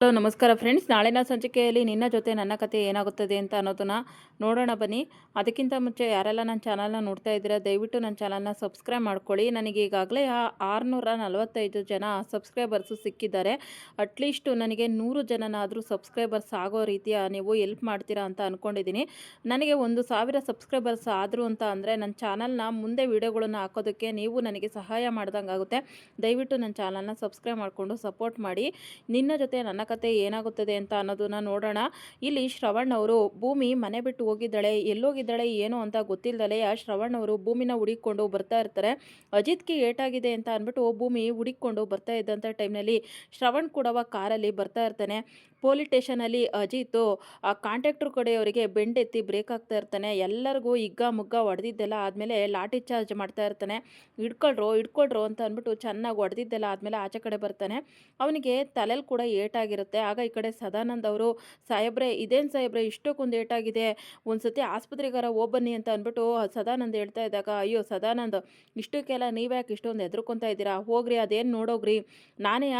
Hello, ನಮಸ್ಕಾರ friends ನಾಳಿನ ಸಂಚಿಕೆಯಲ್ಲಿ ನಿನ್ನ ಜೊತೆ ನನ್ನ ಕತೆ ಏನಾಗುತ್ತದೆ ಅಂತ ಅನ್ನೋದನ್ನ ನೋಡೋಣ ಬನ್ನಿ. ಅದಕ್ಕಿಂತ ಮುಂಚೆ ಯಾರೆಲ್ಲ ನನ್ನ ಚಾನಲ್ನ ನೋಡ್ತಾ ಇದ್ದೀರಾ, ದಯವಿಟ್ಟು ನನ್ನ ಚಾನಲ್ನ ಸಬ್ಸ್ಕ್ರೈಬ್ ಮಾಡ್ಕೊಳ್ಳಿ. ನನಗೆ ಈಗಾಗಲೇ ಆರುನೂರ ನಲವತ್ತೈದು ಜನ ಸಬ್ಸ್ಕ್ರೈಬರ್ಸು ಸಿಕ್ಕಿದ್ದಾರೆ. ಅಟ್ಲೀಸ್ಟು ನನಗೆ ನೂರು ಜನನಾದರೂ ಸಬ್ಸ್ಕ್ರೈಬರ್ಸ್ ಆಗೋ ರೀತಿಯ ನೀವು ಎಲ್ಪ್ ಮಾಡ್ತೀರಾ ಅಂತ ಅಂದ್ಕೊಂಡಿದ್ದೀನಿ ನನಗೆ ಒಂದು ಸಾವಿರ ಸಬ್ಸ್ಕ್ರೈಬರ್ಸ್ ಆದರೂ ಅಂತ ಅಂದರೆ ನನ್ನ ಚಾನಲ್ನ ಮುಂದೆ ವೀಡಿಯೋಗಳನ್ನು ಹಾಕೋದಕ್ಕೆ ನೀವು ನನಗೆ ಸಹಾಯ ಮಾಡ್ದಂಗೆ ಆಗುತ್ತೆ ದಯವಿಟ್ಟು ನನ್ನ ಚಾನಲ್ನ ಸಬ್ಸ್ಕ್ರೈಬ್ ಮಾಡಿಕೊಂಡು ಸಪೋರ್ಟ್ ಮಾಡಿ. ನಿನ್ನ ಜೊತೆ ನನ್ನ ಕತೆ ಏನಾಗುತ್ತದೆ ಅಂತ ಅನ್ನೋದನ್ನ ನೋಡೋಣ. ಇಲ್ಲಿ ಶ್ರವಣ್ ಅವರು ಭೂಮಿ ಮನೆ ಬಿಟ್ಟು ಹೋಗಿದ್ದಾಳೆ, ಎಲ್ಲೋಗಿದ್ದಾಳೆ, ಏನು ಅಂತ ಗೊತ್ತಿಲ್ಲದಲೆ ಆ ಶ್ರವಣ್ ಅವರು ಭೂಮಿನ ಹುಡುಕೊಂಡು ಬರ್ತಾ ಇರ್ತಾರೆ. ಅಜಿತ್ಗೆ ಏಟಾಗಿದೆ ಅಂತ ಅಂದ್ಬಿಟ್ಟು ಭೂಮಿ ಹುಡುಕೊಂಡು ಬರ್ತಾ ಇದ್ದಂಥ ಟೈಮ್ನಲ್ಲಿ ಶ್ರವಣ್ ಕೂಡ ಕಾರಲ್ಲಿ ಬರ್ತಾ ಇರ್ತಾನೆ. ಪೊಲೀಸ್ ಸ್ಟೇಷನಲ್ಲಿ ಅಜಿತ್, ಆ ಕಾಂಟ್ರಾಕ್ಟ್ರ್ ಕಡೆಯವರಿಗೆ ಬೆಂಡೆತ್ತಿ ಬ್ರೇಕ್ ಆಗ್ತಾ ಇರ್ತಾನೆ. ಎಲ್ಲರಿಗೂ ಹಿಗ್ಗ ಮುಗ್ಗ ಹೊಡೆದಿದ್ದೆಲ್ಲ ಆದಮೇಲೆ ಲಾಠಿ ಚಾರ್ಜ್ ಮಾಡ್ತಾ ಇರ್ತಾನೆ. ಹಿಡ್ಕೊಳ್ರು ಹಿಡ್ಕೊಳ್ರು ಅಂತ ಅಂದ್ಬಿಟ್ಟು ಚೆನ್ನಾಗಿ ಹೊಡೆದಿದ್ದೆಲ್ಲ ಆದಮೇಲೆ ಆಚೆ ಕಡೆ ಬರ್ತಾನೆ. ಅವನಿಗೆ ತಲೆಯಲ್ಲಿ ಕೂಡ ಏಟಾಗಿರುತ್ತೆ. ಆಗ ಈ ಕಡೆ ಸದಾನಂದ್ ಅವರು, ಸಾಹೇಬ್ರೆ, ಇದೇನು ಸಾಹೇಬ್ರೆ, ಇಷ್ಟಕ್ಕೊಂದು ಏಟಾಗಿದೆ? ಒಂದು ಸತಿ ಆಸ್ಪತ್ರೆಗಾರ ಹೋಗ್ಬನ್ನಿ ಅಂತ ಅಂದ್ಬಿಟ್ಟು ಸದಾನಂದ್ ಹೇಳ್ತಾ ಇದ್ದಾಗ, ಅಯ್ಯೋ ಸದಾನಂದ್, ಇಷ್ಟಕ್ಕೆಲ್ಲ ನೀವ್ಯಾಕೆ ಇಷ್ಟೊಂದು ಹೆದರ್ಕೊತಾ ಇದ್ದೀರಾ? ಹೋಗ್ರಿ, ಅದೇನು ನೋಡೋಗ್ರಿ. ನಾನೇ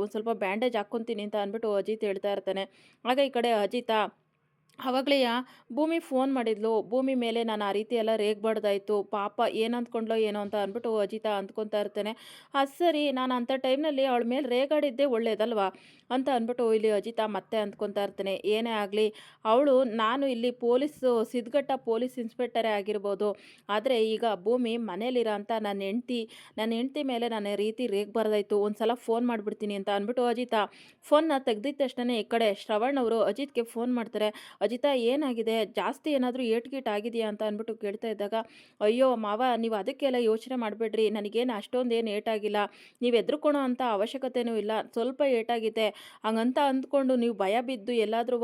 ಒಂದು ಸ್ವಲ್ಪ ಬ್ಯಾಂಡೇಜ್ ಹಾಕ್ಕೊಂತೀನಿ ಅಂತ ಅಂದ್ಬಿಟ್ಟು ಅಜಿತ್ ಹೇಳ್ತಾ ಇರ್ತಾನೆ. ಆಗ ಈ ಕಡೆ ಅಜಿತ ಅವಾಗಲೇಯ ಭೂಮಿ ಫೋನ್ ಮಾಡಿದ್ಲು, ಭೂಮಿ ಮೇಲೆ ನಾನು ಆ ರೀತಿ ಎಲ್ಲ ರೇಗ್ಬಾರ್ದಾಯ್ತು, ಪಾಪ ಏನು ಅಂದ್ಕೊಂಡ್ಲೋ ಏನೋ ಅಂತ ಅಂದ್ಬಿಟ್ಟು ಅಜಿತ ಅಂದ್ಕೊತಾ ಇರ್ತೇನೆ. ಅದು ಸರಿ, ನಾನು ಅಂಥ ಟೈಮ್ನಲ್ಲಿ ಅವಳ ಮೇಲೆ ರೇಗಾಡಿದ್ದೇ ಒಳ್ಳೇದಲ್ವಾ? ಅಂತ ಅಂದ್ಬಿಟ್ಟು ಇಲ್ಲಿ ಅಜಿತ ಮತ್ತೆ ಅಂದ್ಕೊತಾ ಇರ್ತೇನೆ. ಏನೇ ಆಗಲಿ, ಅವಳು, ನಾನು ಇಲ್ಲಿ ಪೊಲೀಸು, ಸಿದ್ಧಘಟ್ಟ ಪೊಲೀಸ್ ಇನ್ಸ್ಪೆಕ್ಟರೇ ಆಗಿರ್ಬೋದು. ಆದರೆ ಈಗ ಭೂಮಿ ಮನೇಲಿರೋ ಅಂತ ನನ್ನ ಹೆಂಡ್ತಿ ನನ್ನ ಹೆಂಡ್ತಿ ಮೇಲೆ ನಾನು ರೀತಿ ರೇಗ್ಬಾರ್ದಾಯ್ತು ಒಂದು ಸಲ ಫೋನ್ ಮಾಡಿಬಿಡ್ತೀನಿ ಅಂತ ಅಂದ್ಬಿಟ್ಟು ಅಜಿತ ಫೋನ್ನ ತೆಗೆದಿದ್ದ ತಕ್ಷಣ ಈ ಕಡೆ ಶ್ರವಣ್ ಅವರು ಅಜಿತ್ಗೆ ಫೋನ್ ಮಾಡ್ತಾರೆ. ಅಜಿತಾ, ಏನಾಗಿದೆ? ಜಾಸ್ತಿ ಏನಾದರೂ ಏಟ್ ಗೀಟ್ ಆಗಿದೆಯಾ ಅಂತ ಅಂದ್ಬಿಟ್ಟು ಕೇಳ್ತಾ ಇದ್ದಾಗ, ಅಯ್ಯೋ ಮಾವ, ನೀವು ಅದಕ್ಕೆಲ್ಲ ಯೋಚನೆ ಮಾಡಬೇಡ್ರಿ. ನನಗೇನು ಅಷ್ಟೊಂದು ಏನು ಏಟಾಗಿಲ್ಲ. ನೀವು ಎದ್ರುಕೊಳೋ ಅಂಥ ಅವಶ್ಯಕತೆಯೂ ಇಲ್ಲ. ಸ್ವಲ್ಪ ಏಟಾಗಿದೆ. ಹಂಗಂತ ಅಂದ್ಕೊಂಡು ನೀವು ಭಯ ಬಿದ್ದು ಎಲ್ಲಾದ್ರೂ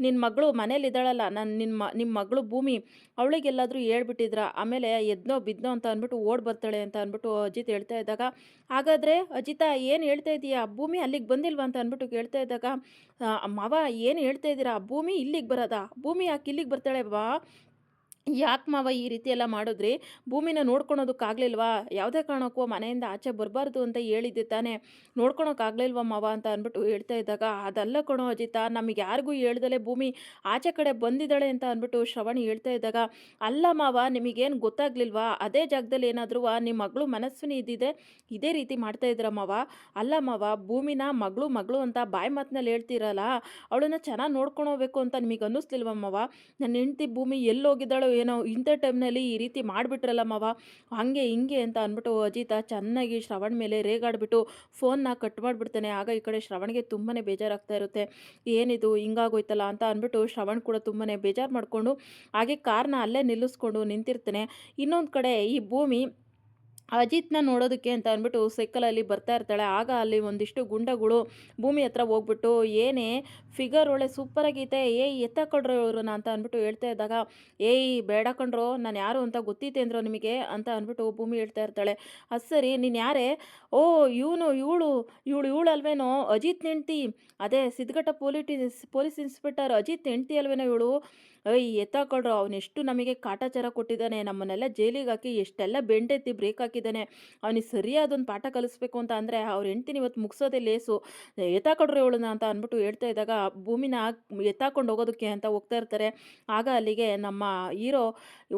ನಿನ್ನ ಮಗಳು ಮನೇಲಿದ್ದಾಳಲ್ಲ. ನನ್ನ ನಿಮ್ಮ ನಿಮ್ಮ ಮಗಳು ಭೂಮಿ ಅವಳಿಗೆಲ್ಲಾದರೂ ಹೇಳ್ಬಿಟ್ಟಿದ್ರ? ಆಮೇಲೆ ಎದ್ನೋ ಬಿದ್ನೋ ಅಂತ ಅಂದ್ಬಿಟ್ಟು ಓಡ್ ಬರ್ತಾಳೆ ಅಂತ ಅಂದ್ಬಿಟ್ಟು ಅಜಿತ್ ಹೇಳ್ತಾ ಇದ್ದಾಗ, ಹಾಗಾದರೆ ಅಜಿತಾ ಏನು ಹೇಳ್ತಾ ಇದೀಯಾ? ಭೂಮಿ ಅಲ್ಲಿಗೆ ಬಂದಿಲ್ವಾ? ಅಂತ ಅಂದ್ಬಿಟ್ಟು ಕೇಳ್ತಾ ಇದ್ದಾಗ ಮಾವ ಏನು ಹೇಳ್ತಾ ಇದ್ದೀರಾ ಭೂಮಿ ಇಲ್ಲಿಗೆ ಬರೋದಾ? ಭೂಮಿ ಯಾಕೆ ಇಲ್ಲಿಗೆ ಬರ್ತಾಳೆ ಬಾ? ಯಾಕೆ ಈ ರೀತಿ ಎಲ್ಲ ಮಾಡಿದ್ರಿ ಭೂಮಿನ ನೋಡ್ಕೊಳೋದಕ್ಕಾಗಲಿಲ್ವಾ? ಯಾವುದೇ ಕಾರಣಕ್ಕೂ ಮನೆಯಿಂದ ಆಚೆ ಬರಬಾರ್ದು ಅಂತ ಹೇಳಿದ್ದೆ ತಾನೇ. ನೋಡ್ಕೊಳೋಕ್ಕಾಗಲಿಲ್ವ ಮಾವ ಅಂತ ಅಂದ್ಬಿಟ್ಟು ಹೇಳ್ತಾ ಇದ್ದಾಗ, ಅದಲ್ಲ ಕಣೋ ಅಜಿತ, ನಮಗೆ ಯಾರಿಗೂ ಹೇಳ್ದಲೆ ಭೂಮಿ ಆಚೆ ಕಡೆ ಬಂದಿದ್ದಾಳೆ ಅಂತ ಅಂದ್ಬಿಟ್ಟು ಶ್ರವಣಿ ಹೇಳ್ತಾ ಇದ್ದಾಗ, ಅಲ್ಲ ಮಾವ, ನಿಮಗೇನು ಗೊತ್ತಾಗ್ಲಿಲ್ವಾ? ಅದೇ ಜಾಗದಲ್ಲಿ ಏನಾದರೂ ನಿಮ್ಮ ಮಗಳು ಮನಸ್ಸು ಇದ್ದಿದೆ, ಇದೇ ರೀತಿ ಮಾಡ್ತಾ ಇದ್ರ ಮಾವ? ಅಲ್ಲ ಮಾವ, ಭೂಮಿನ ಮಗಳು ಮಗಳು ಅಂತ ಬಾಯಿ ಮಾತಿನಲ್ಲಿ ಹೇಳ್ತಿರಲ್ಲ, ಅವಳನ್ನ ಚೆನ್ನಾಗಿ ನೋಡ್ಕೊಳೋಬೇಕು ಅಂತ ನಿಮಗೆ ಅನ್ನಿಸ್ಲಿಲ್ವ ಮಾವ? ನನ್ನ ಹೆಂಡತಿ ಭೂಮಿ ಎಲ್ಲಿ ಹೋಗಿದ್ದಾಳೋ ಏನೋ ಇಂಥ ಟೈಮ್ನಲ್ಲಿ ಈ ರೀತಿ ಮಾಡಿಬಿಟ್ರಲ್ಲ ಮಾವ, ಹಾಗೆ ಹಿಂಗೆ ಅಂತ ಅಂದ್ಬಿಟ್ಟು ಅಜಿತ ಚೆನ್ನಾಗಿ ಶ್ರವಣ್ ಮೇಲೆ ರೇಗಾಡ್ಬಿಟ್ಟು ಫೋನ್ನ ಕಟ್ ಮಾಡಿಬಿಡ್ತಾನೆ. ಆಗ ಈ ಕಡೆ ಶ್ರವಣ್ಗೆ ತುಂಬಾ ಬೇಜಾರಾಗ್ತಾ ಇರುತ್ತೆ. ಏನಿದು, ಹಿಂಗಾಗೋಯ್ತಲ್ಲ ಅಂತ ಅಂದ್ಬಿಟ್ಟು ಶ್ರವಣ್ ಕೂಡ ತುಂಬಾ ಬೇಜಾರು ಮಾಡಿಕೊಂಡು, ಹಾಗೆ ಕಾರ್ನ ಅಲ್ಲೇ ನಿಲ್ಲಿಸ್ಕೊಂಡು ನಿಂತಿರ್ತಾನೆ. ಇನ್ನೊಂದು ಕಡೆ ಈ ಭೂಮಿ ಅಜಿತ್ನ ನೋಡೋದಕ್ಕೆ ಅಂತ ಅಂದ್ಬಿಟ್ಟು ಸೈಕಲಲ್ಲಿ ಬರ್ತಾ ಇರ್ತಾಳೆ. ಆಗ ಅಲ್ಲಿ ಒಂದಿಷ್ಟು ಗುಂಡಗಳು ಭೂಮಿ ಹತ್ರ ಹೋಗ್ಬಿಟ್ಟು, ಏನೇ ಫಿಗರ್ ಒಳ್ಳೆ ಸೂಪರಾಗೈತೆ ಏಯ್ ಎತ್ತಕೊಂಡ್ರು ಇವ್ರನ್ನ ಅಂತ ಅಂದ್ಬಿಟ್ಟು ಹೇಳ್ತಾ ಇದ್ದಾಗ, ಏಯ್ ಬೇಡ ಕಂಡ್ರು ನಾನು ಯಾರು ಅಂತ ಗೊತ್ತೈತೆ ಅಂದ್ರು ನಿಮಗೆ ಅಂತ ಅಂದ್ಬಿಟ್ಟು ಭೂಮಿ ಹೇಳ್ತಾ ಇರ್ತಾಳೆ. ಅದು ಸರಿ, ನೀನು ಯಾರೇ? ಓ, ಇವನು, ಇವಳು ಇವಳು ಇವಳು ಅಲ್ವೇನೋ? ಅಜಿತ್ ನೆಂಟಿ ಅದೇ, ಸಿದ್ಧಘಟ್ಟ ಪೊಲೀಟಿ, ಪೊಲೀಸ್ ಇನ್ಸ್ಪೆಕ್ಟರ್ ಅಜಿತ್ ಹೆಂಡ್ತಿ ಅಲ್ವೇನೋ ಇವಳು? ಅಯ್ಯ ಎತ್ತಾಕೊಳ್ರು ಅವನೆಷ್ಟು ನಮಗೆ ಕಾಟಾಚಾರ ಕೊಟ್ಟಿದ್ದಾನೆ. ನಮ್ಮನ್ನೆಲ್ಲ ಜೈಲಿಗೆ ಹಾಕಿ ಎಷ್ಟೆಲ್ಲ ಬೆಂಡೆತ್ತಿ ಬ್ರೇಕ್ ಹಾಕಿದ್ದಾನೆ. ಅವನಿಗೆ ಸರಿಯಾದೊಂದು ಪಾಠ ಕಲಿಸ್ಬೇಕು ಅಂತ ಅಂದರೆ, ಅವ್ರ ಹೆಂಡ್ತಿನ ಇವತ್ತು ಮುಗಿಸೋದೇ ಲೇಸು. ಎತ್ತಾಕೊಡ್ರಿ ಇವಳನ್ನ ಅಂತ ಅಂದ್ಬಿಟ್ಟು ಹೇಳ್ತಾ ಇದ್ದಾಗ, ಭೂಮಿನ ಎತ್ತಾಕೊಂಡು ಹೋಗೋದಕ್ಕೆ ಅಂತ ಹೋಗ್ತಾ ಇರ್ತಾರೆ. ಆಗ ಅಲ್ಲಿಗೆ ನಮ್ಮ ಹೀರೋ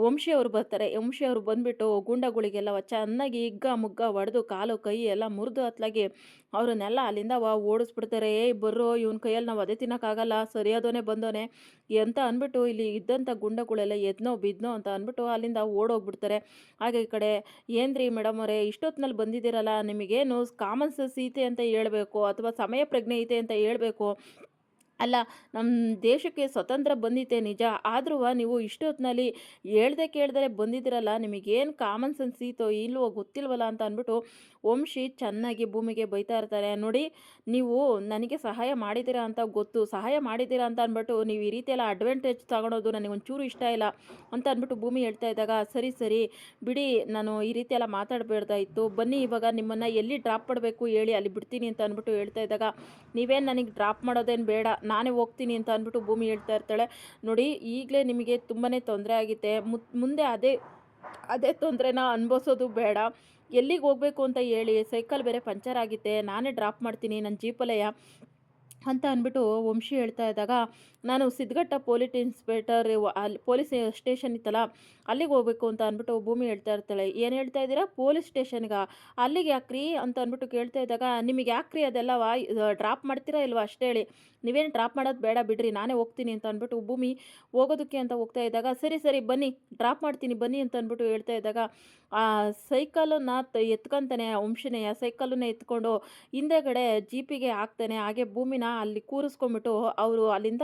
ವಂಶಿಯವರು ಬರ್ತಾರೆ. ವಂಶಿಯವರು ಬಂದುಬಿಟ್ಟು ಗುಂಡಗಳಿಗೆಲ್ಲ ಚೆನ್ನಾಗಿ ಹಿಗ್ಗ ಮುಗ್ಗ ಹೊಡೆದು ಕಾಲು, ಕೈ ಎಲ್ಲ ಮುರಿದು ಹತ್ಲಾಗಿ ಅವ್ರನ್ನೆಲ್ಲ ಅಲ್ಲಿಂದ ವಾ ಓಡಿಸ್ಬಿಡ್ತಾರೆ. ಏಯ್, ಬರ್ರೋ, ಇವನ ಕೈಯಲ್ಲಿ ನಾವು ಅದೇ ತಿನ್ನೋಕ್ಕಾಗಲ್ಲ. ಸರಿಯಾದೋನೆ ಬಂದೋನೆ. ಅಂತ ಅಂದ್ಬಿಟ್ಟು ಇಲ್ಲಿ ಇದ್ದಂಥ ಗುಂಡಗಳೆಲ್ಲ ಎದ್ನೋ ಬಿದ್ನೋ ಅಂತ ಅಂದ್ಬಿಟ್ಟು ಅಲ್ಲಿಂದ ಓಡೋಗ್ಬಿಡ್ತಾರೆ. ಹಾಗೆ ಈ ಕಡೆ, ಏನ್ರಿ ಮೇಡಮ್ ಅವರೇ ಇಷ್ಟೊತ್ತಿನಲ್ಲಿ ಬಂದಿದ್ದೀರಲ್ಲ, ನಿಮಗೇನು ಕಾಮನ್ ಸೆನ್ಸ್ ಅಂತ ಹೇಳಬೇಕು ಅಥವಾ ಸಮಯ ಪ್ರಜ್ಞೆ ಐತೆ ಅಂತ ಹೇಳಬೇಕು. ಅಲ್ಲ ನಮ್ಮ ದೇಶಕ್ಕೆ ಸ್ವತಂತ್ರ ಬಂದಿತ್ತೆ ನಿಜ. ಆದರೂ ನೀವು ಇಷ್ಟೊತ್ತಿನಲ್ಲಿ ಹೇಳ್ದೆ ಕೇಳ್ದರೆ ಬಂದಿದ್ದೀರಲ್ಲ, ನಿಮಗೇನು ಕಾಮನ್ ಸೆನ್ಸ್ ಇತ್ತೋ ಇಲ್ವೋ ಗೊತ್ತಿಲ್ವಲ್ಲ ಅಂತ ಅಂದ್ಬಿಟ್ಟು ವಂಶಿ ಚೆನ್ನಾಗಿ ಭೂಮಿಗೆ ಬೈತಾ ಇರ್ತಾರೆ. ನೋಡಿ, ನೀವು ನನಗೆ ಸಹಾಯ ಮಾಡಿದ್ದೀರಾ ಅಂತ ಗೊತ್ತು. ಸಹಾಯ ಮಾಡಿದ್ದೀರಾ ಅಂತ ಅಂದ್ಬಿಟ್ಟು ನೀವು ಈ ರೀತಿ ಎಲ್ಲ ಅಡ್ವಾಂಟೇಜ್ ತಗೊಳೋದು ನನಗೆ ಒಂಚೂರು ಇಷ್ಟ ಇಲ್ಲ ಅಂತ ಅಂದ್ಬಿಟ್ಟು ಭೂಮಿ ಹೇಳ್ತಾ ಇದ್ದಾಗ, ಸರಿ ಸರಿ, ಬಿಡಿ, ನಾನು ಈ ರೀತಿ ಎಲ್ಲ ಮಾತಾಡಬೇಡ್ದಾಯಿತು ಬನ್ನಿ, ಇವಾಗ ನಿಮ್ಮನ್ನು ಎಲ್ಲಿ ಡ್ರಾಪ್ ಮಾಡಬೇಕು ಹೇಳಿ ಅಲ್ಲಿ ಬಿಡ್ತೀನಿ ಅಂತ ಅಂದ್ಬಿಟ್ಟು ಹೇಳ್ತಾ ಇದ್ದಾಗ, ನೀವೇನು ನನಗೆ ಡ್ರಾಪ್ ಮಾಡೋದೇನು ಬೇಡ. ನಾನೇ ಹೋಗ್ತೀನಿ ಅಂತ ಅಂದ್ಬಿಟ್ಟು ಭೂಮಿ ಹೇಳ್ತಾ ಇರ್ತಾಳೆ. ನೋಡಿ, ಈಗಲೇ ನಿಮಗೆ ತುಂಬಾ ತೊಂದರೆ ಆಗಿದೆ. ಮುಂದೆ ಅದೇ ಅದೇ ತೊಂದರೆನ ಅನುಭವಿಸೋದು ಬೇಡ. ಎಲ್ಲಿಗೆ ಹೋಗಬೇಕು ಅಂತ ಹೇಳಿ, ಸೈಕಲ್ ಬೇರೆ ಪಂಚರ್ ಆಗಿತ್ತೆ ನಾನೇ ಡ್ರಾಪ್ ಮಾಡ್ತೀನಿ. ನನ್ನ ಜೀಪಲೆಯ ಅಂತ ಅಂದ್ಬಿಟ್ಟು ವಂಶಿ ಹೇಳ್ತಾ ಇದ್ದಾಗ, ನಾನು ಸಿದ್ಧಘಟ್ಟ ಪೊಲೀಸ್ ಇನ್ಸ್ಪೆಕ್ಟರ್ ಅಲ್ಲಿ ಪೊಲೀಸ್ ಸ್ಟೇಷನ್ ಇತ್ತಲ್ಲ, ಅಲ್ಲಿಗೆ ಹೋಗ್ಬೇಕು ಅಂತ ಅಂದ್ಬಿಟ್ಟು ಭೂಮಿ ಹೇಳ್ತಾ ಇರ್ತಾಳೆ. ಏನು ಹೇಳ್ತಾ ಇದ್ದೀರಾ? ಪೊಲೀಸ್ ಸ್ಟೇಷನ್ಗೆ. ಅಲ್ಲಿಗೆ ಯಾಕ್ರಿ? ಅಂತ ಅಂದ್ಬಿಟ್ಟು ಕೇಳ್ತಾ ಇದ್ದಾಗ, ನಿಮಗೆ ಯಾಕ್ರಿ ಅದೆಲ್ಲ ವಾ ಡ್ರಾಪ್ ಮಾಡ್ತೀರಾ ಇಲ್ವಾ ಅಷ್ಟೇ ಹೇಳಿ. ನೀವೇನು ಡ್ರಾಪ್ ಮಾಡೋದು ಬೇಡ ಬಿಡ್ರಿ, ನಾನೇ ಹೋಗ್ತೀನಿ ಅಂತ ಅಂದ್ಬಿಟ್ಟು ಭೂಮಿ ಹೋಗೋದಕ್ಕೆ ಅಂತ ಹೋಗ್ತಾ ಇದ್ದಾಗ, ಸರಿ ಸರಿ, ಬನ್ನಿ, ಡ್ರಾಪ್ ಮಾಡ್ತೀನಿ, ಬನ್ನಿ ಅಂತ ಅಂದ್ಬಿಟ್ಟು ಹೇಳ್ತಾ ಇದ್ದಾಗ, ಆ ಸೈಕಲನ್ನು ಎತ್ಕೊಂತಾನೆ ವಂಶಿನೇ ಆ ಸೈಕಲನ್ನ ಎತ್ಕೊಂಡು ಹಿಂದೆಗಡೆ ಜೀಪಿಗೆ ಹಾಕ್ತಾನೆ. ಹಾಗೆ ಭೂಮಿನ ಅಲ್ಲಿ ಕೂರಿಸ್ಕೊಂಡ್ಬಿಟ್ಟು ಅವರು ಅಲ್ಲಿಂದ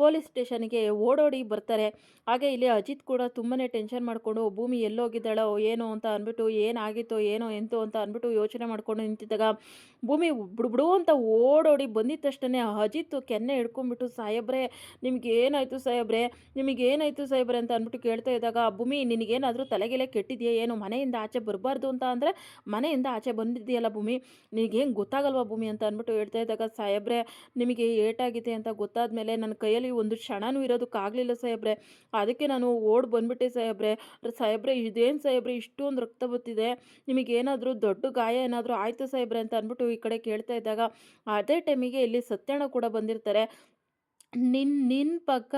ಪೊಲೀಸ್ ಸ್ಟೇಷನ್ಗೆ ಓಡೋಡಿ ಬರ್ತಾರೆ. ಹಾಗೆ ಇಲ್ಲಿ ಅಜಿತ್ ಕೂಡ ತುಂಬಾ ಟೆನ್ಷನ್ ಮಾಡಿಕೊಂಡು, ಭೂಮಿ ಎಲ್ಲೋಗಿದ್ದಾಳೋ ಏನೋ ಅಂತ ಅಂದ್ಬಿಟ್ಟು, ಏನಾಗಿತ್ತೋ ಏನೋ ಎಂತೋ ಅಂತ ಅಂದ್ಬಿಟ್ಟು ಯೋಚನೆ ಮಾಡ್ಕೊಂಡು ನಿಂತಿದ್ದಾಗ ಭೂಮಿ ಬಿಡು ಅಂತ ಓಡೋಡಿ ಬಂದಿದ್ದ ತಕ್ಷಣ ಅಜಿತ್ ಕೆನ್ನೆ ಹಿಡ್ಕೊಂಡ್ಬಿಟ್ಟು, ಸಾಹೇಬ್ರೆ ನಿಮ್ಗೆ ಏನಾಯಿತು ಸಾಹೇಬ್ರೆ ನಿಮಗೆ ಏನಾಯಿತು ಸಾಹೇಬ್ರೆ ಅಂತ ಅಂದ್ಬಿಟ್ಟು ಕೇಳ್ತಾ ಇದ್ದಾಗ, ಭೂಮಿ ನಿನಗೇನಾದರೂ ತಲೆಗೆಲೆ ಕೆಟ್ಟಿದೆಯಾ ಏನು? ಮನೆಯಿಂದ ಆಚೆ ಬರಬಾರ್ದು ಅಂತ ಅಂದರೆ, ಮನೆಯಿಂದ ಆಚೆ ಬಂದಿದೆಯಲ್ಲ ಭೂಮಿ, ನಿನಗೇನು ಗೊತ್ತಾಗಲ್ವಾ ಭೂಮಿ ಅಂತ ಅಂದ್ಬಿಟ್ಟು ಹೇಳ್ತಾ ಇದ್ದಾಗ, ಸಾಹೇಬ್ರೆ, ನಿಮಗೆ ಏಟಾಗಿದೆ ಅಂತ ಗೊತ್ತಾದ ಮೇಲೆ ನನ್ನ ಕೈಯಲ್ಲಿ ಒಂದು ಕ್ಷಣನೂ ಇರೋದಕ್ಕಾಗಲಿಲ್ಲ ಸಾಹೇಬ್ರೆ. ಅದಕ್ಕೆ ನಾನು ಓಡ್ ಬಂದ್ಬಿಟ್ಟೆ ಸಾಹೇಬ್ರೆ. ಸಾಹೇಬ್ರೆ, ಇದೇನು ಸಾಹೇಬ್ರೆ, ಇಷ್ಟೊಂದು ರಕ್ತ ಬತ್ತಿದೆ. ನಿಮಗೇನಾದರೂ ದೊಡ್ಡ ಗಾಯ ಏನಾದರೂ ಆಯಿತು ಸಾಹೇಬ್ರೆ ಅಂತ ಅಂದ್ಬಿಟ್ಟು ಈ ಕಡೆ ಕೇಳ್ತಾ ಇದ್ದಾಗ, ಅದೇ ಟೈಮಿಗೆ ಇಲ್ಲಿ ಸತ್ಯಣ್ಣ ಕೂಡ ಬಂದಿರ್ತಾರೆ. ನಿನ್ನ ನಿನ್ನ ಪಕ್ಕ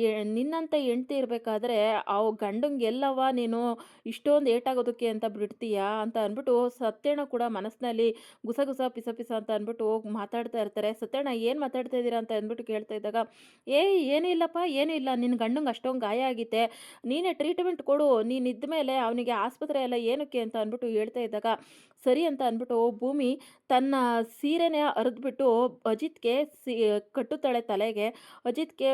ಎ ನಿನ್ನಂಥ ಹೆಂಡ್ತಿ ಇರಬೇಕಾದ್ರೆ, ಅವು ಗಂಡಂಗೆ ಎಲ್ಲವ್ವ ನೀನು ಇಷ್ಟೊಂದು ಏಟಾಗೋದಕ್ಕೆ ಅಂತ ಬಿಡ್ತೀಯಾ ಅಂತ ಅಂದ್ಬಿಟ್ಟು ಸತ್ಯಣ್ಣ ಕೂಡ ಮನಸ್ಸಿನಲ್ಲಿ ಗುಸ ಗುಸ, ಪಿಸ ಪಿಸ ಅಂತ ಅಂದ್ಬಿಟ್ಟು ಮಾತಾಡ್ತಾ ಇರ್ತಾರೆ. ಸತ್ಯಣ್ಣ, ಏನು ಮಾತಾಡ್ತಾ ಇದ್ದೀರಾ? ಅಂತ ಅಂದ್ಬಿಟ್ಟು ಕೇಳ್ತಾ ಇದ್ದಾಗ ಏ ಏನೂ ಇಲ್ಲಪ್ಪ, ಏನೂ ಇಲ್ಲ. ನಿನ್ನ ಗಂಡಂಗೆ ಅಷ್ಟೊಂದು ಗಾಯ ಆಗಿತ್ತೆ ನೀನೇ ಟ್ರೀಟ್ಮೆಂಟ್ ಕೊಡು. ನೀನು ಇದ್ದ ಮೇಲೆ ಅವನಿಗೆ ಆಸ್ಪತ್ರೆ ಎಲ್ಲ ಏನಕ್ಕೆ? ಅಂತ ಅಂದ್ಬಿಟ್ಟು ಹೇಳ್ತಾ ಇದ್ದಾಗ, ಸರಿ ಅಂತ ಅಂದ್ಬಿಟ್ಟು ಭೂಮಿ ತನ್ನ ಸೀರೆನೇ ಅರಿದ್ಬಿಟ್ಟು ಅಜಿತ್ಗೆ ಸಿ ಕಟ್ಟುತ್ತಾಳೆ ತಲೆಗೆ ಅಜಿತ್ಗೆ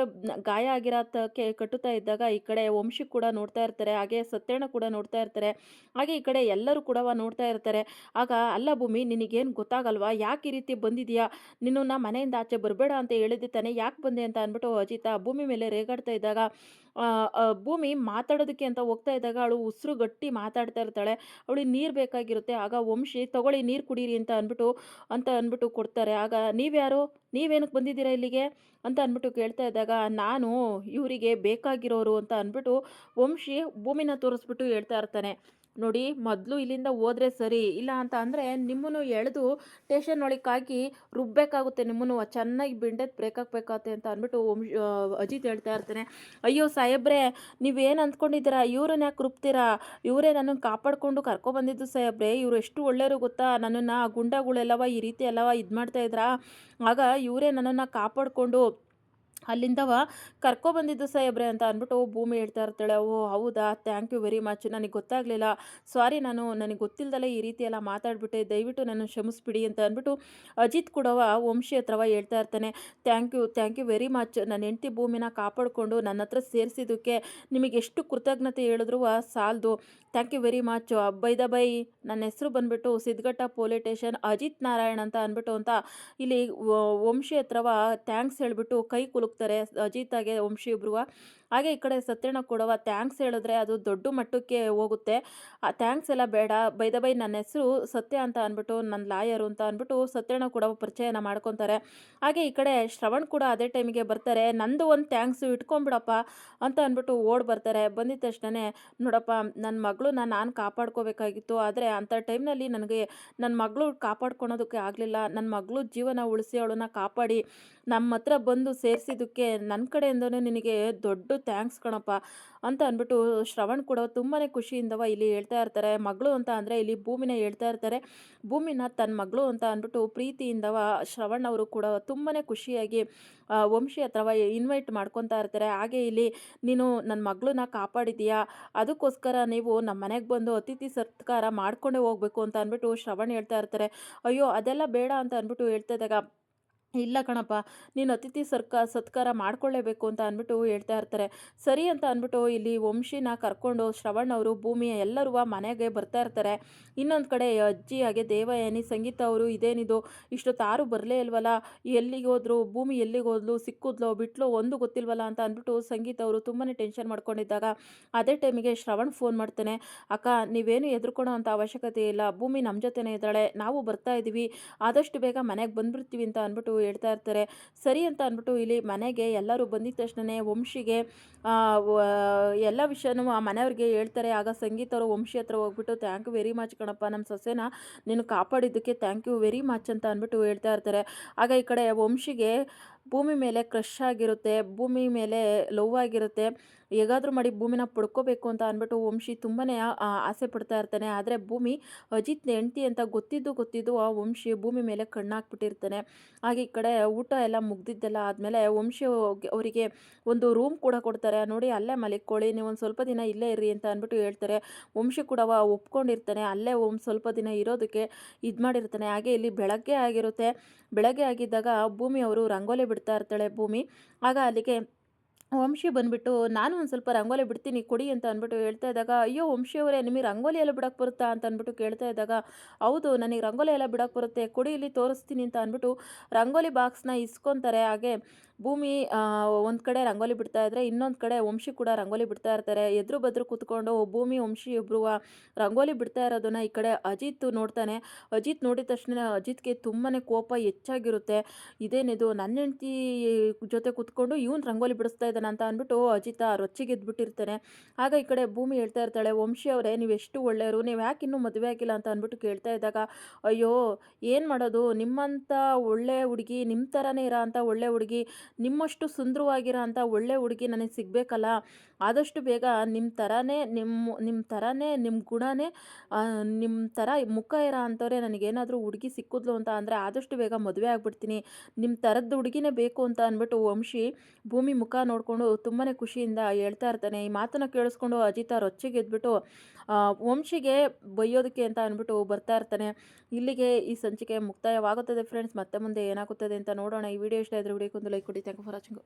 ಗಾಯ ಆಗಿರೋದಕ್ಕೆ ಕಟ್ಟುತ್ತಾ ಇದ್ದಾಗ ಈ ಕಡೆ ವಂಶಿ ಕೂಡ ನೋಡ್ತಾ ಇರ್ತಾರೆ, ಹಾಗೆ ಸತ್ಯಣ್ಣ ಕೂಡ ನೋಡ್ತಾ ಇರ್ತಾರೆ, ಹಾಗೆ ಈ ಕಡೆ ಎಲ್ಲರೂ ಕೂಡ ನೋಡ್ತಾ ಇರ್ತಾರೆ. ಆಗ, ಅಲ್ಲ ಭೂಮಿ, ನಿನಗೇನು ಗೊತ್ತಾಗಲ್ವಾ? ಯಾಕೆ ಈ ರೀತಿ ಬಂದಿದೆಯಾ? ನಿನ್ನನ್ನು ಮನೆಯಿಂದ ಆಚೆ ಬರಬೇಡ ಅಂತ ಹೇಳಿದ್ದೆ ತಾನೆ, ಯಾಕೆ ಬಂದೆ ಅಂತ ಅಂದ್ಬಿಟ್ಟು ಅಜಿತ ಭೂಮಿ ಮೇಲೆ ರೇಗಾಡ್ತಾ ಇದ್ದಾಗ ಭೂಮಿ ಮಾತಾಡೋದಕ್ಕೆ ಅಂತ ಹೋಗ್ತಾ ಇದ್ದಾಗ ಅವಳು ಉಸಿರು ಗಟ್ಟಿ ಮಾತಾಡ್ತಾ ಇರ್ತಾಳೆ. ಅವಳಿಗೆ ನೀರು ಬೇಕಾಗಿರುತ್ತೆ. ಆಗ ವಂಶಿ, ತಗೊಳ್ಳಿ ನೀರು ಕುಡೀರಿ ಅಂತ ಅಂದ್ಬಿಟ್ಟು ಅಂತ ಅಂದ್ಬಿಟ್ಟು ಕೊಡ್ತಾರೆ. ಆಗ, ನೀವ್ಯಾರು? ನೀವೇನಕ್ಕೆ ಬಂದಿದ್ದೀರಾ ಇಲ್ಲಿಗೆ? ಅಂತ ಅಂದ್ಬಿಟ್ಟು ಕೇಳ್ತಾ ಇದ್ದಾಗ, ನಾನು ಇವರಿಗೆ ಬೇಕಾಗಿರೋರು ಅಂತ ಅಂದ್ಬಿಟ್ಟು ವಂಶಿ ಭೂಮಿನ ತೋರಿಸ್ಬಿಟ್ಟು ಹೇಳ್ತಾ ಇರ್ತಾನೆ. ನೋಡಿ, ಮೊದಲು ಇಲ್ಲಿಂದ ಹೋದ್ರೆ ಸರಿ, ಇಲ್ಲ ಅಂತ ಅಂದರೆ ನಿಮ್ಮನ್ನು ಎಳೆದು ಟೇಷನ್ ಒಳಗಾಗಿ ರುಬ್ಬೇಕಾಗುತ್ತೆ ನಿಮ್ಮನ್ನು. ಚೆನ್ನಾಗಿ ಬಿಂಡೆದು ಬ್ರೇಕ್ ಹಾಕ್ಬೇಕಾಗುತ್ತೆ ಅಂತ ಅಂದ್ಬಿಟ್ಟು ಅಜಿತ್ ಹೇಳ್ತಾ ಇರ್ತಾನೆ. ಅಯ್ಯೋ ಸಾಹೇಬ್ರೆ, ನೀವೇನು ಅಂದ್ಕೊಂಡಿದ್ದೀರಾ? ಇವ್ರನ್ನ ಯಾಕೆ ರುಬ್ತೀರಾ? ಇವರೇ ನನ್ನನ್ನು ಕಾಪಾಡಿಕೊಂಡು ಕರ್ಕೊಬಂದಿದ್ದು ಸಾಹೇಬ್ರೆ. ಇವರು ಎಷ್ಟು ಒಳ್ಳೆಯವರು ಗೊತ್ತಾ? ನನ್ನನ್ನು ಆ ಗುಂಡಗಳೆಲ್ಲವ ಈ ರೀತಿ ಎಲ್ಲವ ಇದು ಮಾಡ್ತಾ ಇದ್ರಾ? ಆಗ ಇವರೇ ನನ್ನನ್ನು ಕಾಪಾಡಿಕೊಂಡು ಅಲ್ಲಿಂದವ ಕರ್ಕೊಬಂದಿದ್ದು ಸಾಹೇಬ್ರೆ ಅಂತ ಅಂದ್ಬಿಟ್ಟು ಭೂಮಿ ಹೇಳ್ತಾ ಇರ್ತಾಳೆ, ಓ ಹೌದಾ ಥ್ಯಾಂಕ್ ಯು ವೆರಿ ಮಚ್ ನನಗೆ ಗೊತ್ತಾಗಲಿಲ್ಲ ಸಾರಿ ನಾನು, ನನಗೆ ಗೊತ್ತಿಲ್ಲದಲ್ಲೇ ಈ ರೀತಿ ಎಲ್ಲ ಮಾತಾಡ್ಬಿಟ್ಟೆ, ದಯವಿಟ್ಟು ನಾನು ಕ್ಷಮಿಸ್ಬಿಡಿ ಅಂತ ಅಂದ್ಬಿಟ್ಟು ಅಜಿತ್ ಕೂಡವ ವಂಶಿ ಹತ್ರವ ಹೇಳ್ತಾ ಇರ್ತಾನೆ thank you thank you very much ನನ್ನ ಹೆಂಡತಿ ಭೂಮಿನ ಕಾಪಾಡಿಕೊಂಡು ನನ್ನ ಹತ್ರ ಸೇರಿಸಿದ್ದಕ್ಕೆ ನಿಮಗೆ ಎಷ್ಟು ಕೃತಜ್ಞತೆ ಹೇಳಿದ್ರು ಸಾಲದು thank you very much by the by ನನ್ನ ಹೆಸರು ಬಂದ್ಬಿಟ್ಟು ಸಿದ್ಧಘಟ್ಟ ಪೊಲೀಸ್ ಸ್ಟೇಷನ್, ಅಜಿತ್ ನಾರಾಯಣ್ ಅಂತ ಅಂದ್ಬಿಟ್ಟು ಅಂತ ಇಲ್ಲಿ ವಂಶಿ ಹತ್ರವ ಥ್ಯಾಂಕ್ಸ್ ಹೇಳ್ಬಿಟ್ಟು ಕೈ ಕುಲುಕ್ತಾರೆ ಅಜಿತಾಗೆ ವಂಶಿ ಇಬ್ರುವ ಹಾಗೆ ಈ ಕಡೆ ಸತ್ಯಣ್ಣ ಕೊಡವ ಥ್ಯಾಂಕ್ಸ್ ಹೇಳಿದ್ರೆ ಅದು ದೊಡ್ಡ ಮಟ್ಟಕ್ಕೆ ಹೋಗುತ್ತೆ. ಆ ಥ್ಯಾಂಕ್ಸ್ ಎಲ್ಲ ಬೇಡ. ಬೈ ದ ಬೈ ನನ್ನ ಹೆಸರು ಸತ್ಯ ಅಂತ ಅಂದ್ಬಿಟ್ಟು, ನನ್ನ ಲಾಯರು ಅಂತ ಅಂದ್ಬಿಟ್ಟು ಸತ್ಯಣ್ಣ ಕೂಡ ಪರಿಚಯನ ಮಾಡ್ಕೊತಾರೆ. ಹಾಗೆ ಈ ಕಡೆ ಶ್ರವಣ್ ಕೂಡ ಅದೇ ಟೈಮಿಗೆ ಬರ್ತಾರೆ. ನಂದು ಒಂದು ಥ್ಯಾಂಕ್ಸು ಇಟ್ಕೊಂಬಿಡಪ್ಪ ಅಂತ ಅಂದ್ಬಿಟ್ಟು ಓಡ್ ಬರ್ತಾರೆ. ಬಂದಿದ ತಕ್ಷಣ ನೋಡಪ್ಪ ನನ್ನ ಮಗಳನ್ನ ನಾನು ಕಾಪಾಡ್ಕೋಬೇಕಾಗಿತ್ತು. ಆದರೆ ಅಂಥ ಟೈಮ್ನಲ್ಲಿ ನನಗೆ ನನ್ನ ಮಗಳು ಕಾಪಾಡ್ಕೊಳೋದಕ್ಕೆ ಆಗಲಿಲ್ಲ. ನನ್ನ ಮಗಳು ಜೀವನ ಉಳಿಸಿ ಅವಳನ್ನ ಕಾಪಾಡಿ. ನಮ್ಮ ಹತ್ರ ಬಂದು ಸೇರಿಸಿದ್ದಕ್ಕೆ ನನ್ನ ಕಡೆಯಿಂದನೂ ನಿನಗೆ ದೊಡ್ಡ ಥ್ಯಾಂಕ್ಸ್ ಕಣಪ್ಪ ಅಂತ ಅಂದ್ಬಿಟ್ಟು ಶ್ರವಣ್ ಕೂಡ ತುಂಬಾ ಖುಷಿಯಿಂದವ ಇಲ್ಲಿ ಹೇಳ್ತಾ ಇರ್ತಾರೆ. ಮಗಳು ಅಂತ ಅಂದರೆ ಇಲ್ಲಿ ಭೂಮಿನ ಹೇಳ್ತಾ ಇರ್ತಾರೆ. ಭೂಮಿನ ತನ್ನ ಮಗಳು ಅಂತ ಅಂದ್ಬಿಟ್ಟು ಪ್ರೀತಿಯಿಂದವ ಶ್ರವಣ್ ಅವರು ಕೂಡ ತುಂಬಾ ಖುಷಿಯಾಗಿ ವಂಶಿ ಅಥವಾ ಇನ್ವೈಟ್ ಮಾಡ್ಕೊತಾ ಇರ್ತಾರೆ. ಹಾಗೆ ಇಲ್ಲಿ ನೀನು ನನ್ನ ಮಗಳನ್ನ ಕಾಪಾಡಿದೀಯಾ ಅದಕ್ಕೋಸ್ಕರ ನೀವು ನಮ್ಮ ಮನೆಗೆ ಬಂದು ಅತಿಥಿ ಸತ್ಕಾರ ಮಾಡ್ಕೊಂಡೇ ಹೋಗ್ಬೇಕು ಅಂತ ಅಂದ್ಬಿಟ್ಟು ಶ್ರವಣ್ ಹೇಳ್ತಾ ಇರ್ತಾರೆ. ಅಯ್ಯೋ, ಅದೆಲ್ಲ ಬೇಡ ಅಂತ ಅಂದ್ಬಿಟ್ಟು ಹೇಳ್ತಾ ಇದ್ದಾಗ ಇಲ್ಲ ಕಣಪ್ಪ, ನೀನು ಅತಿಥಿ ಸರ್ಕ, ಸತ್ಕಾರ ಮಾಡ್ಕೊಳ್ಳೇಬೇಕು ಅಂತ ಅಂದ್ಬಿಟ್ಟು ಹೇಳ್ತಾ ಇರ್ತಾರೆ. ಸರಿ ಅಂತ ಅಂದ್ಬಿಟ್ಟು ಇಲ್ಲಿ ವಂಶಿನ ಕರ್ಕೊಂಡು ಶ್ರವಣ್ ಅವರು ಭೂಮಿಯ ಎಲ್ಲರೂ ಮನೆಗೆ ಬರ್ತಾ ಇರ್ತಾರೆ. ಇನ್ನೊಂದು ಕಡೆ ಅಜ್ಜಿ ಹಾಗೆ ದೇವಯಾನಿ, ಸಂಗೀತ ಅವರು ಇದೇನಿದು ಇಷ್ಟೊತ್ತು ಯಾರು ಬರಲೇ ಇಲ್ವಲ್ಲ? ಎಲ್ಲಿಗೆ ಹೋದ್ರು, ಭೂಮಿ ಎಲ್ಲಿಗೆ ಹೋದ್ಲು, ಸಿಕ್ಕಿದ್ಲೋ, ಬಿಟ್ಲೋ, ಒಂದು ಗೊತ್ತಿಲ್ವಲ್ಲ ಅಂತ ಅಂದ್ಬಿಟ್ಟು ಸಂಗೀತ ಅವರು ತುಂಬಾ ಟೆನ್ಷನ್ ಮಾಡ್ಕೊಂಡಿದ್ದಾಗ ಅದೇ ಟೈಮಿಗೆ ಶ್ರವಣ್ ಫೋನ್ ಮಾಡ್ತಾನೆ, ಅಕ್ಕ, ನೀವೇನು ಎದುರ್ಕೊಳ್ಳೋ ಅಂತ ಅವಶ್ಯಕತೆ ಇಲ್ಲ, ಭೂಮಿ ನಮ್ಮ ಜೊತೆನೇ ಇದ್ದಾಳೆ, ನಾವು ಬರ್ತಾ ಇದ್ದೀವಿ ಆದಷ್ಟು ಬೇಗ ಮನೆಗೆ ಬಂದ್ಬಿಡ್ತೀವಿ ಅಂತ ಅಂದ್ಬಿಟ್ಟು ಹೇಳ್ತಾ ಇರ್ತಾರೆ. ಸರಿ ಅಂತ ಅಂದ್ಬಿಟ್ಟು ಇಲ್ಲಿ ಮನೆಗೆ ಎಲ್ಲರೂ ಬಂದಿದ್ದ ತಕ್ಷಣವೇ ವಂಶಿಗೆ ಎಲ್ಲ ವಿಷಯನೂ ಆ ಮನೆಯವ್ರಿಗೆ ಹೇಳ್ತಾರೆ. ಆಗ ಸಂಗೀತ ಅವರು ವಂಶಿ ಹತ್ರ ಹೋಗ್ಬಿಟ್ಟು ಥ್ಯಾಂಕ್ ಯು ವೆರಿ ಮಚ್ ಕಣಪ್ಪ ನಮ್ಮ ಸೊಸೆನ ನೀನು ಕಾಪಾಡಿದ್ದಕ್ಕೆ ಥ್ಯಾಂಕ್ ಯು ವೆರಿ ಮಚ್ ಅಂತ ಅಂದ್ಬಿಟ್ಟು ಹೇಳ್ತಾ ಇರ್ತಾರೆ. ಆಗ ಈ ಕಡೆ ವಂಶಿಗೆ ಭೂಮಿ ಮೇಲೆ ಕ್ರಶ್ ಆಗಿರುತ್ತೆ, ಭೂಮಿ ಮೇಲೆ ಲವ್ ಆಗಿರುತ್ತೆ, ಹೇಗಾದರೂ ಮಾಡಿ ಭೂಮಿನ ಪಡ್ಕೋಬೇಕು ಅಂತ ಅಂದ್ಬಿಟ್ಟು ವಂಶಿ ತುಂಬಾ ಆಸೆ ಪಡ್ತಾ ಇರ್ತಾನೆ. ಆದರೆ ಭೂಮಿ ಅಜಿತ್ ಹೆಂಡ್ತಿ ಅಂತ ಗೊತ್ತಿದ್ದು ಗೊತ್ತಿದ್ದು ಆ ವಂಶಿ ಭೂಮಿ ಮೇಲೆ ಕಣ್ಣಾಕ್ಬಿಟ್ಟಿರ್ತಾನೆ. ಹಾಗೆ ಈ ಕಡೆ ಊಟ ಎಲ್ಲ ಮುಗ್ದಿದ್ದೆಲ್ಲ ಆದಮೇಲೆ ವಂಶಿ ಅವರಿಗೆ ಒಂದು ರೂಮ್ ಕೂಡ ಕೊಡ್ತಾರೆ. ನೋಡಿ, ಅಲ್ಲೇ ಮಲಿಕೊಳ್ಳಿ, ನೀವು ಒಂದು ಸ್ವಲ್ಪ ದಿನ ಇಲ್ಲೇ ಇರಿ ಅಂತ ಅಂದ್ಬಿಟ್ಟು ಹೇಳ್ತಾರೆ. ವಂಶಿ ಕೂಡ ಒಪ್ಕೊಂಡಿರ್ತಾನೆ. ಅಲ್ಲೇ ಒಂದು ಸ್ವಲ್ಪ ದಿನ ಇರೋದಕ್ಕೆ ಇದು ಮಾಡಿರ್ತಾನೆ. ಹಾಗೆ ಇಲ್ಲಿ ಬೆಳಗ್ಗೆ ಆಗಿರುತ್ತೆ. ಬೆಳಗ್ಗೆ ಆಗಿದ್ದಾಗ ಭೂಮಿ ಅವರು ರಂಗೋಲಿ ಬಿಡ್ತಾ ಇರ್ತಾಳೆ ಭೂಮಿ. ಆಗ ಅಲ್ಲಿಗೆ ವಂಶಿ ಬಂದ್ಬಿಟ್ಟು, ನಾನು ಒಂದು ಸ್ವಲ್ಪ ರಂಗೋಲಿ ಬಿಡ್ತೀನಿ, ಕೊಡಿ ಅಂತ ಅಂದ್ಬಿಟ್ಟು ಹೇಳ್ತಾ ಇದ್ದಾಗ, ಅಯ್ಯೋ ವಂಶಿ ಅವರೇ, ನಿಮಗೆ ರಂಗೋಲಿ ಎಲ್ಲ ಬಿಡಕ್ಕೆ ಬರುತ್ತಾ? ಅಂತ ಅಂದ್ಬಿಟ್ಟು ಕೇಳ್ತಾ ಇದ್ದಾಗ, ಹೌದು, ನನಗೆ ರಂಗೋಲಿ ಎಲ್ಲ ಬಿಡಕ್ಕೆ ಬರುತ್ತೆ, ಕೊಡಿ ಇಲ್ಲಿ ತೋರಿಸ್ತೀನಿ ಅಂತ ಅಂದ್ಬಿಟ್ಟು ರಂಗೋಲಿ ಬಾಕ್ಸ್ನ ಇಸ್ಕೊತಾರೆ. ಹಾಗೆ ಭೂಮಿ ಒಂದು ಕಡೆ ರಂಗೋಲಿ ಬಿಡ್ತಾ ಇದ್ದರೆ ಇನ್ನೊಂದು ಕಡೆ ವಂಶಿ ಕೂಡ ರಂಗೋಲಿ ಬಿಡ್ತಾ ಇರ್ತಾರೆ. ಎದುರು ಬದ್ರು ಕೂತ್ಕೊಂಡು ಭೂಮಿ ವಂಶಿ ಇಬ್ಬರು ರಂಗೋಲಿ ಬಿಡ್ತಾ ಇರೋದನ್ನ ಈ ಕಡೆ ಅಜಿತ್ ನೋಡ್ತಾನೆ. ಅಜಿತ್ ನೋಡಿದ ತಕ್ಷಣ ಅಜಿತ್ಗೆ ತುಂಬಾ ಕೋಪ ಹೆಚ್ಚಾಗಿರುತ್ತೆ. ಇದೇನಿದು ನನ್ನ ಹೆಂಡತಿ ಜೊತೆ ಕೂತ್ಕೊಂಡು ಇವನು ರಂಗೋಲಿ ಬಿಡಿಸ್ತಾ ಇದ್ದಾನೆ ಅಂತ ಅಂದ್ಬಿಟ್ಟು ಅಜಿತ ರೊಚ್ಚಿಗೆ ಎದ್ಬಿಟ್ಟಿರ್ತಾನೆ. ಆಗ ಈ ಕಡೆ ಭೂಮಿ ಹೇಳ್ತಾ ಇರ್ತಾಳೆ, ವಂಶಿ ಅವರೇ, ನೀವು ಎಷ್ಟು ಒಳ್ಳೆಯವರು, ನೀವು ಯಾಕೆ ಇನ್ನೂ ಮದುವೆ ಆಗಿಲ್ಲ ಅಂತ ಅಂದ್ಬಿಟ್ಟು ಕೇಳ್ತಾ ಇದ್ದಾಗ, ಅಯ್ಯೋ, ಏನು ಮಾಡೋದು? ನಿಮ್ಮಂಥ ಒಳ್ಳೆ ಹುಡುಗಿ ನಿಮ್ಮ ಥರನೇ ಇರೋ ಅಂಥ ಒಳ್ಳೆ ಹುಡುಗಿ ನಿಮ್ಮಷ್ಟು ಸುಂದರವಾಗಿರೋ ಅಂಥ ಒಳ್ಳೆ ಹುಡುಗಿ ನನಗೆ ಸಿಗಬೇಕಲ್ಲ? ಆದಷ್ಟು ಬೇಗ ನಿಮ್ಮ ಥರನೇ ನಿಮ್ಮ ನಿಮ್ಮ ಥರನೇ ನಿಮ್ಮ ಗುಣನೇ ನಿಮ್ಮ ಥರ ಮುಖ ಇರೋ ಅಂಥವ್ರೆ ನನಗೇನಾದರೂ ಹುಡುಗಿ ಸಿಕ್ಕಿದ್ಲು ಅಂತ ಅಂದರೆ ಆದಷ್ಟು ಬೇಗ ಮದುವೆ ಆಗಿಬಿಡ್ತೀನಿ. ನಿಮ್ಮ ಥರದ್ದು ಹುಡುಗಿನೇ ಬೇಕು ಅಂತ ಅಂದ್ಬಿಟ್ಟು ವಂಶಿ ಭೂಮಿ ಮುಖ ನೋಡಿಕೊಂಡು ತುಂಬಾ ಖುಷಿಯಿಂದ ಹೇಳ್ತಾ ಇರ್ತಾನೆ. ಈ ಮಾತನ್ನು ಕೇಳಿಸ್ಕೊಂಡು ಅಜಿತ ರೊಚ್ಚಿಗೆ ಎದ್ಬಿಟ್ಟು ವಂಶಿಗೆ ಬೈಯೋದಕ್ಕೆ ಅಂತ ಅಂದ್ಬಿಟ್ಟು ಬರ್ತಾ ಇರ್ತಾನೆ. ಇಲ್ಲಿಗೆ ಈ ಸಂಚಿಕೆ ಮುಕ್ತಾಯವಾಗುತ್ತದೆ ಫ್ರೆಂಡ್ಸ್ ಮತ್ತೆ ಮುಂದೆ ಏನಾಗುತ್ತದೆ ಅಂತ ನೋಡೋಣ. ಈ ವಿಡಿಯೋ ಇಷ್ಟ ಇದ್ರೆ ವಿಡಿಯೋಕ್ಕೊಂದು ಲೈಕ್ ಕೊಡಿ. Thank you for watching